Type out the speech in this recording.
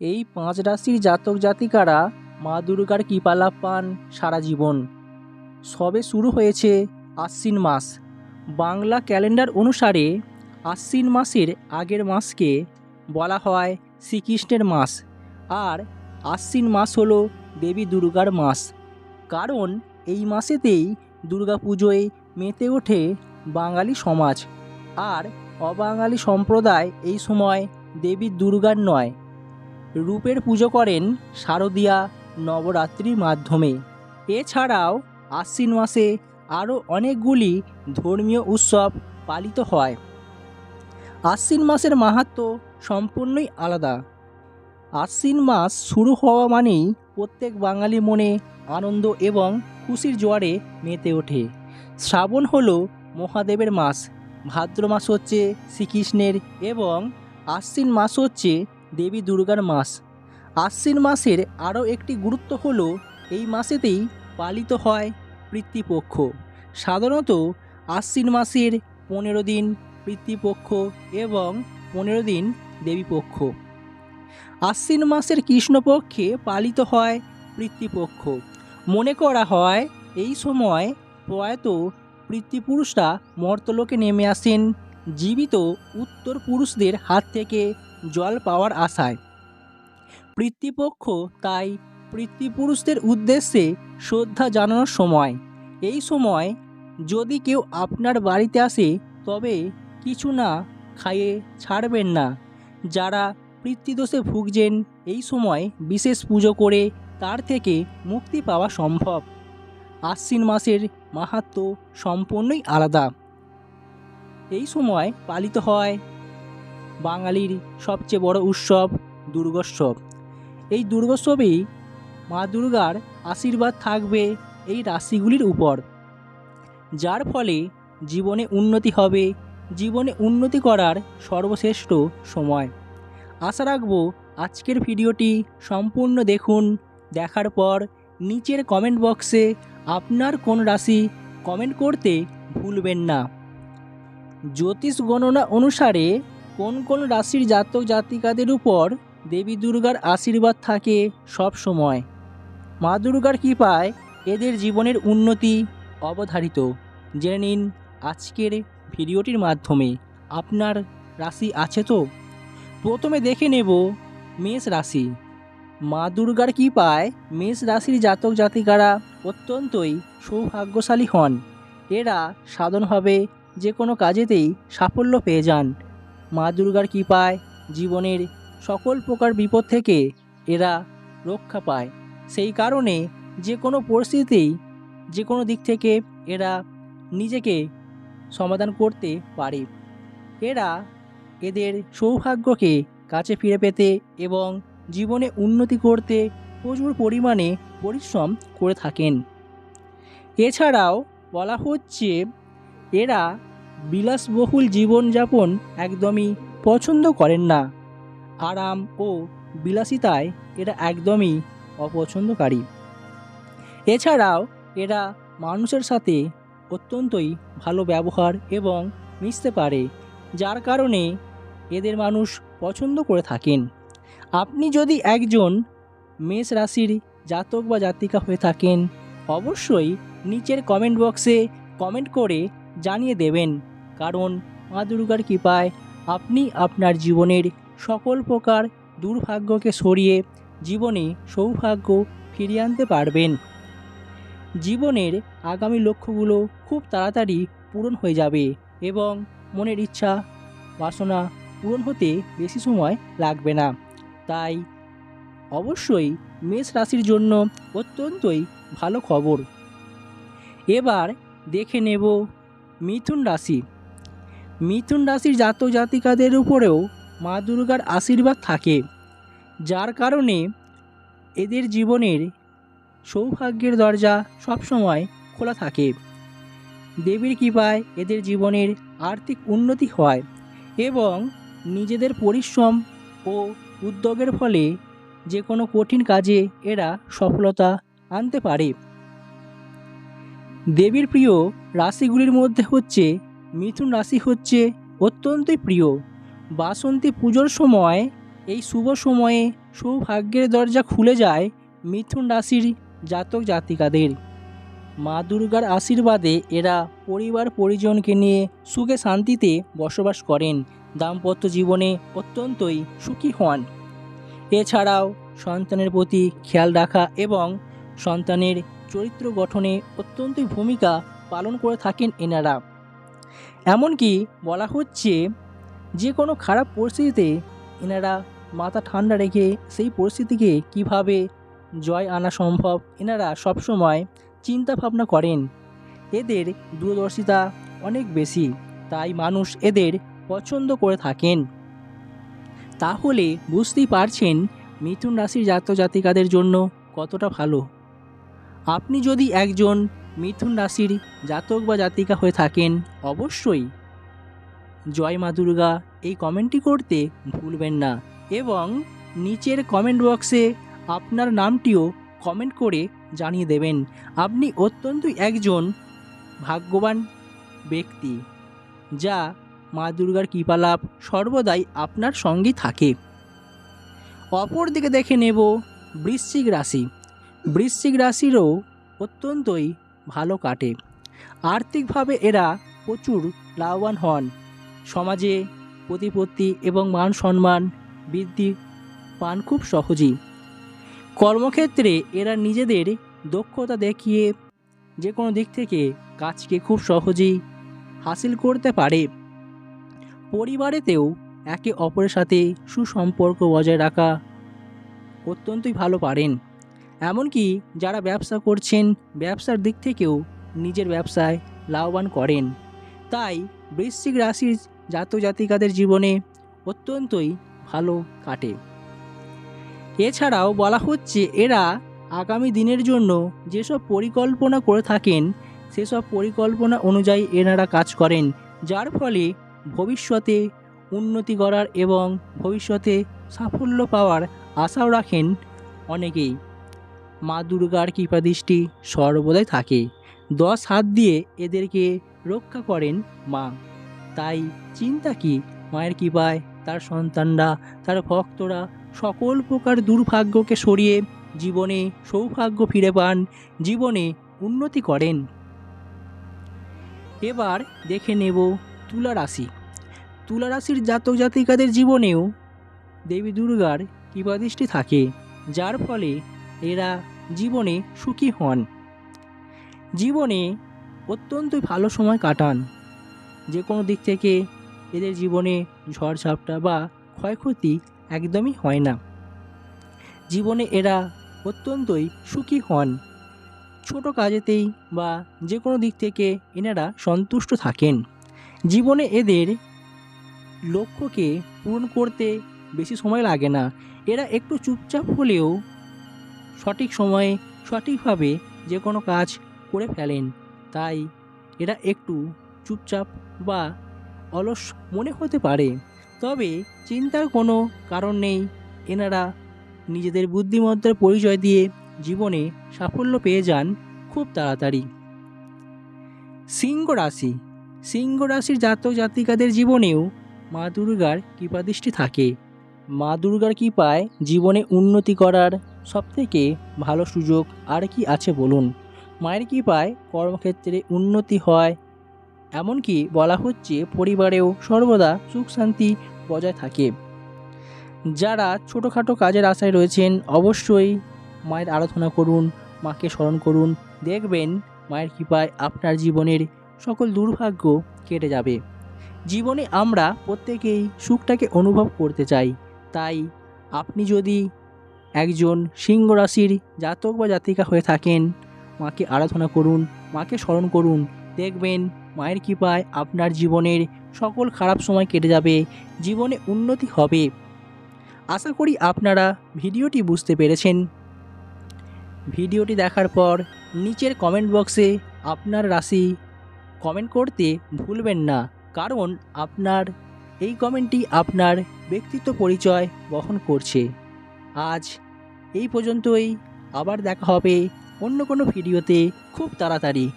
এই পাঁচ রাশির জাতক জাতিকারা মা দুর্গার কৃপালাভ পান সারা জীবন। সবে শুরু হয়েছে আশ্বিন মাস। বাংলা ক্যালেন্ডার অনুসারে আশ্বিন মাসের আগের মাসকে বলা হয় শ্রীকৃষ্ণের মাস। আর আশ্বিন মাস হল দেবী দুর্গার মাস। কারণ এই মাসেতেই দুর্গাপুজোয় মেতে ওঠে বাঙালি সমাজ। আর অবাঙালি সম্প্রদায় এই সময় দেবী দুর্গার নয়। রূপের পুজো করেন শারদীয়া নবরাত্রির মাধ্যমে। এছাড়াও আশ্বিন মাসে আরও অনেকগুলি ধর্মীয় উৎসব পালিত হয়। আশ্বিন মাসের মাহাত্ম্য সম্পূর্ণই আলাদা। আশ্বিন মাস শুরু হওয়া মানেই প্রত্যেক বাঙালি মনে আনন্দ এবং খুশির জোয়ারে মেতে ওঠে। শ্রাবণ হলো মহাদেবের মাস, ভাদ্র মাস হচ্ছে শ্রীকৃষ্ণের এবং আশ্বিন মাস হচ্ছে দেবী দুর্গার মাস। আশ্বিন মাসের আরও একটি গুরুত্ব হলো, এই মাসেতেই পালিত হয় পিতৃপক্ষ। সাধারণত আশ্বিন মাসের পনেরো দিন পিতৃপক্ষ এবং পনেরো দিন দেবীপক্ষ। আশ্বিন মাসের কৃষ্ণপক্ষে পালিত হয় পিতৃপক্ষ। মনে করা হয়, এই সময় প্রয়াত পিতৃপুরুষরা মর্তলোকে নেমে আসেন। জীবিত উত্তর পুরুষদের হাত থেকে জল পাওয়ার আশায়। পিতৃপক্ষ তাই পিতৃপুরুষদের উদ্দেশ্যে শ্রদ্ধা জানানোর সময়। এই সময় যদি কেউ আপনার বাড়িতে আসে, তবে কিছু না খাইয়ে ছাড়বেন না। যারা পিতৃদোষে ভুগছেন, এই সময় বিশেষ পুজো করে তার থেকে মুক্তি পাওয়া সম্ভব। আশ্বিন মাসের মাহাত্ম্য সম্পূর্ণই আলাদা। এই সময় পালিত হয় বাঙালির সবচেয়ে বড় উৎসব দুর্গোৎসব। এই দুর্গোৎসবেই মা দুর্গার আশীর্বাদ থাকবে এই রাশিগুলির উপর। যার ফলে জীবনে উন্নতি হবে, জীবনে উন্নতি করার সর্বশ্রেষ্ঠ সময়। আশা রাখব আজকের ভিডিওটি সম্পূর্ণ দেখুন। দেখার পর নিচের কমেন্ট বক্সে আপনার কোন রাশি কমেন্ট করতে ভুলবেন না। জ্যোতিষ গণনা অনুসারে কোন কোন রাশির জাতক জাতিকাদের উপর দেবী দুর্গার আশীর্বাদ থাকে সব সময়? মা দুর্গার কৃপায় এদের জীবনের উন্নতি অবধারিত। জেনে নিন আজকের ভিডিওটির মাধ্যমে আপনার রাশি আছে তো? প্রথমে দেখে নেব মেষ রাশি। মা দুর্গার কৃপায় মেষ রাশির জাতক জাতিকারা অত্যন্তই সৌভাগ্যশালী হন। এরা সাধনভাবে যে কোনো কাজেতেই সাফল্য পেয়ে যান। মা দুর্গার কৃপায় জীবনের সকল প্রকার বিপদ থেকে এরা রক্ষা পায়। সেই কারণে যে কোনো পরিস্থিতিতেই, যে কোনো দিক থেকে এরা নিজেকে সমাধান করতে পারে। এরা এদের সৌভাগ্যকে কাছে ফিরে পেতে এবং জীবনে উন্নতি করতে প্রচুর পরিমাণে পরিশ্রম করে থাকেন। এছাড়াও বলা হচ্ছে, এরা বিলাসবহুল জীবনযাপন একদমই পছন্দ করেন না। আরাম ও বিলাসিতায় এরা একদমই অপছন্দকারী। এছাড়াও এরা মানুষের সাথে অত্যন্তই ভালো ব্যবহার এবং মিশতে পারে, যার কারণে এদের মানুষ পছন্দ করে থাকেন। আপনি যদি একজন মেষ রাশির জাতক বা জাতিকা হয়ে থাকেন, অবশ্যই নিচের কমেন্ট বক্সে কমেন্ট করে জানিয়ে দেবেন, কারণ মা দুর্গার কৃপায় আপনি আপনার জীবনের সকল প্রকার দুর্ভাগ্যকে সরিয়ে জীবনে সৌভাগ্য ফিরিয়ে আনতে পারবেন। জীবনের আগামী লক্ষ্যগুলো খুব তাড়াতাড়ি পূরণ হয়ে যাবে এবং মনের ইচ্ছা, বাসনা পূরণ হতে বেশি সময় লাগবে না। তাই অবশ্যই মেষ রাশির জন্য অত্যন্তই ভালো খবর। এবার দেখে নেব মিথুন রাশি। মিথুন রাশির জাত জাতিকাদের উপরেও মা দুর্গার আশীর্বাদ থাকে। যার কারণে এদের জীবনের সৌভাগ্যের দরজা সবসময় খোলা থাকে। দেবীর কৃপায় এদের জীবনের আর্থিক উন্নতি হয় এবং নিজেদের পরিশ্রম ও উদ্যোগের ফলে যে কোনো কঠিন কাজে এরা সফলতা আনতে পারে। দেবীর প্রিয় রাশিগুলির মধ্যে হচ্ছে মিথুন রাশি হচ্ছে অত্যন্তই প্রিয়। বাসন্তী পুজোর সময়, এই শুভ সময়ে সৌভাগ্যের দরজা খুলে যায় মিথুন রাশির জাতক জাতিকাদের। মা দুর্গার আশীর্বাদে এরা পরিবার পরিজনকে নিয়ে সুখে শান্তিতে বসবাস করেন। দাম্পত্য জীবনে অত্যন্তই সুখী হন। এছাড়াও সন্তানের প্রতি খেয়াল রাখা এবং সন্তানের চরিত্র গঠনে অত্যন্তই ভূমিকা পালন করে থাকেন এনারা। এমনকি বলা হচ্ছে যে কোনো খারাপ পরিস্থিতিতে এনারা মাথা ঠান্ডা রেখে সেই পরিস্থিতিকে কীভাবে জয় আনা সম্ভব এনারা সবসময় চিন্তা ভাবনা করেন। এদের দূরদর্শিতা অনেক বেশি, তাই মানুষ এদের পছন্দ করে থাকেন। তাহলে বুঝতেই পারছেন মিথুন রাশির জাতক জাতিকাদের জন্য কতটা ভালো। আপনি যদি একজন মিথুন রাশির জাতক বা জাতিকা হয়ে থাকেন, অবশ্যই জয় মা দুর্গা এই কমেন্টটি করতে ভুলবেন না এবং নিচের কমেন্ট বক্সে আপনার নামটিও কমেন্ট করে জানিয়ে দেবেন। আপনি অত্যন্তই একজন ভাগ্যবান ব্যক্তি যা মা দুর্গার কৃপালাভ সর্বদাই আপনার সঙ্গে থাকে। অপরদিকে দেখে নেব বৃশ্চিক রাশি। বৃশ্চিক রাশিরও অত্যন্তই ভালো কাটে। আর্থিকভাবে এরা প্রচুর লাভবান হন। সমাজে প্রতিপত্তি এবং মান সম্মান বৃদ্ধি পান খুব সহজেই। কর্মক্ষেত্রে এরা নিজেদের দক্ষতা দেখিয়ে যে কোনো দিক থেকে কাজকে খুব সহজেই হাসিল করতে পারে। পরিবারেতেও একে অপরের সাথে সুসম্পর্ক বজায় রাখা অত্যন্তই ভালো পারেন। এমনকি যারা ব্যবসা করছেন, ব্যবসার দিক থেকেও নিজের ব্যবসায় লাভবান করেন। তাই বৃশ্চিক রাশির জাতক জাতিকাদের জীবনে অত্যন্তই ভালো কাটে। এছাড়াও বলা হচ্ছে, এরা আগামী দিনের জন্য যেসব পরিকল্পনা করে থাকেন, সেসব পরিকল্পনা অনুযায়ী এনারা কাজ করেন, যার ফলে ভবিষ্যতে উন্নতি করার এবং ভবিষ্যতে সাফল্য পাওয়ার আশাও রাখেন অনেকেই। মা দুর্গার কৃপাদৃষ্টি সর্বদাই থাকে। দশ হাত দিয়ে এদেরকে রক্ষা করেন মা। তাই চিন্তা কি? মায়ের কৃপায় তার সন্তানরা, তার ভক্তরা সকল প্রকার দুর্ভাগ্যকে সরিয়ে জীবনে সৌভাগ্য ফিরে পান, জীবনে উন্নতি করেন। এবার দেখে নেব তুলা রাশি তুলা রাশির জাতক জাতিকাদের জীবনেও দেবী দুর্গার কৃপাদৃষ্টি থাকে, যার ফলে এরা জীবনে সুখী হন। জীবনে অত্যন্ত ভালো সময় কাটান। যে কোনো দিক থেকে এদের জীবনে ঝড়ঝাপটা বা ক্ষয়ক্ষতি একদমই হয় না। জীবনে এরা অত্যন্তই সুখী হন। ছোট কাজেতেই বা যে কোনো দিক থেকে এনারা সন্তুষ্ট থাকেন। জীবনে এদের লক্ষ্যকে পূরণ করতে বেশি সময় লাগে না। এরা একটু চুপচাপ হলেও সঠিক সময়ে সঠিকভাবে যে কোনো কাজ করে ফেলেন। তাই এরা একটু চুপচাপ বা অলস মনে হতে পারে। তবে চিন্তার কোনো কারণ নেই। এনারা নিজেদের বুদ্ধিমত্তার পরিচয় দিয়ে জীবনে সাফল্য পেয়ে যান খুব তাড়াতাড়ি। সিংহ রাশি। সিংহ রাশির জাতক জাতিকাদের জীবনেও মা দুর্গার কৃপাদৃষ্টি থাকে। মা দুর্গার কৃপায় জীবনে উন্নতি করার সবথেকে ভালো সুযোগ আর কি আছে বলুন? মায়ের কৃপায় কর্মক্ষেত্রে উন্নতি হয়। এমনকি বলা হচ্ছে পরিবারেও সর্বদা সুখ শান্তি বজায় থাকে। যারা ছোটোখাটো কাজের আশায় রয়েছেন, অবশ্যই মায়ের আরাধনা করুন, মাকে স্মরণ করুন। দেখবেন মায়ের কৃপায় আপনার জীবনের সকল দুর্ভাগ্য কেটে যাবে। জীবনে আমরা প্রত্যেকেই সুখটাকে অনুভব করতে চাই। তাই আপনি যদি একজন সিংহ রাশির জাতক বা জাতিকা হয়ে থাকেন। মাকে আরাধনা করুন, মাকে স্মরণ করুন। দেখবেন মায়ের কৃপায় আপনার জীবনের সকল খারাপ সময় কেটে যাবে, জীবনে উন্নতি হবে। আশা করি আপনারা ভিডিওটি বুঝতে পেরেছেন। ভিডিওটি দেখার পর নিচের কমেন্ট বক্সে আপনার রাশি কমেন্ট করতে ভুলবেন না, কারণ আপনার এই কমেন্টটি আপনার ব্যক্তিত্ব পরিচয় বহন করছে। আজ এই পর্যন্তই। আবার দেখা হবে অন্য কোনো ভিডিওতে খুব তাড়াতাড়ি।